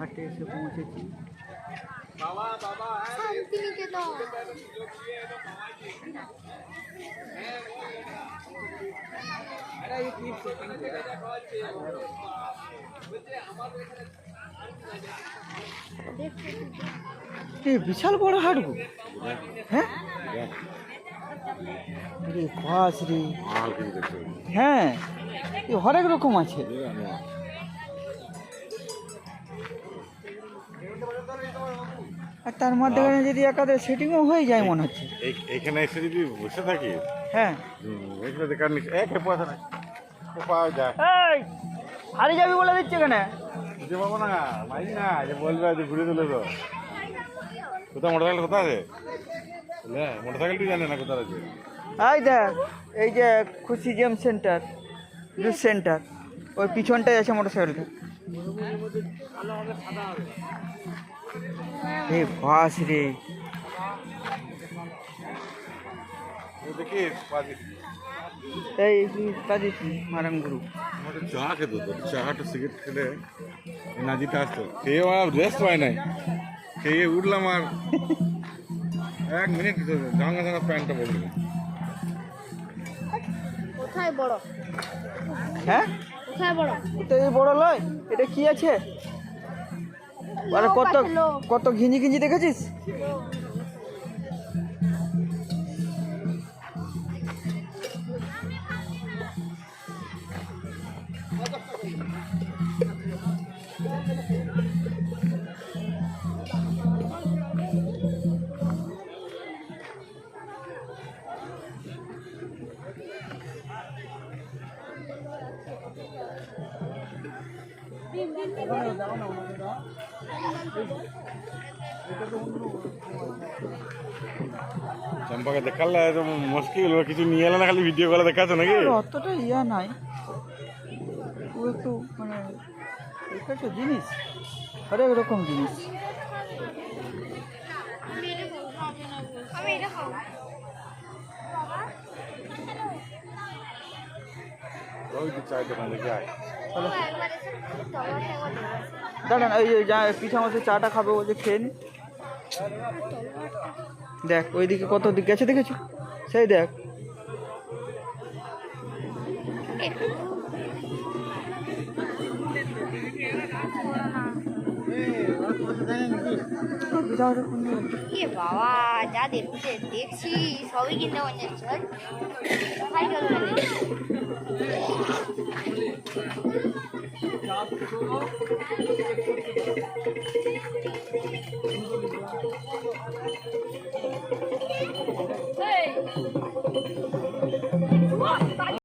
ঘাটে এসে পৌঁছেছি। শান্তিনিকেতন। বিশাল বড় হাট গো। হ্যাঁ? রে। ঘাস রে হ্যাঁ এই হরেক রকম আছে। আর তার মাধ্যমে যদি একাদের সেটিংও হয়ে যায় মনে হচ্ছে। এইখানে এসে যদি বসে থাকি? হ্যাঁ। এখানে এক পয়সা নাই। পাওয়া যায়। এই হারিয়ে যাবি বলে দিচ্ছে কেন যে পাবো না মাই না যে বলবে যে ঘুরে তো কোথায় আছে? জানে না কোথায় আছে? এই দেখ এই যে খুশি গেম সেন্টার জুস সেন্টার ওই পিছনটাই আছে মোটর এ বাস রে। এই কাজিস মারাং গুরু? আমাদের চা খেতে তো চাটা সিগারেট খেলে নাজিটা আসতো। খেয়ে আমার রেস্ট হয় নাই। খেয়ে উঠলাম আর এক মিনিট জাঙ্গা জাঙ্গা প্যান্টটা বলল কোথায় বড়? হ্যাঁ? তো এই বড় লয় এটা কি আছে? আরে কত কত ঘিঞ্জি ঘিঞ্জি দেখেছিস? চম্পাকে দেখালে তো মুশকিল কিছু নিয়ে এলে না খালি ভিডিও কলে দেখাচ্ছে নাকি? অতটা ইয়া নাই। ও একটু মানে একটা জিনিস। হরেক রকম জিনিস। ওই তো চায়ের দোকান দেখে দাঁড়ান ওই যে পিঠা মাছের চাটা খাবে যে খেয়ে নি। দেখ, ওইদিকে কত দিক গেছে, দেখেছ? সেই দেখ। এ বাবা যা দেখতে দেখছি সবই কিনতে মন যাচ্ছে। ভাই গেল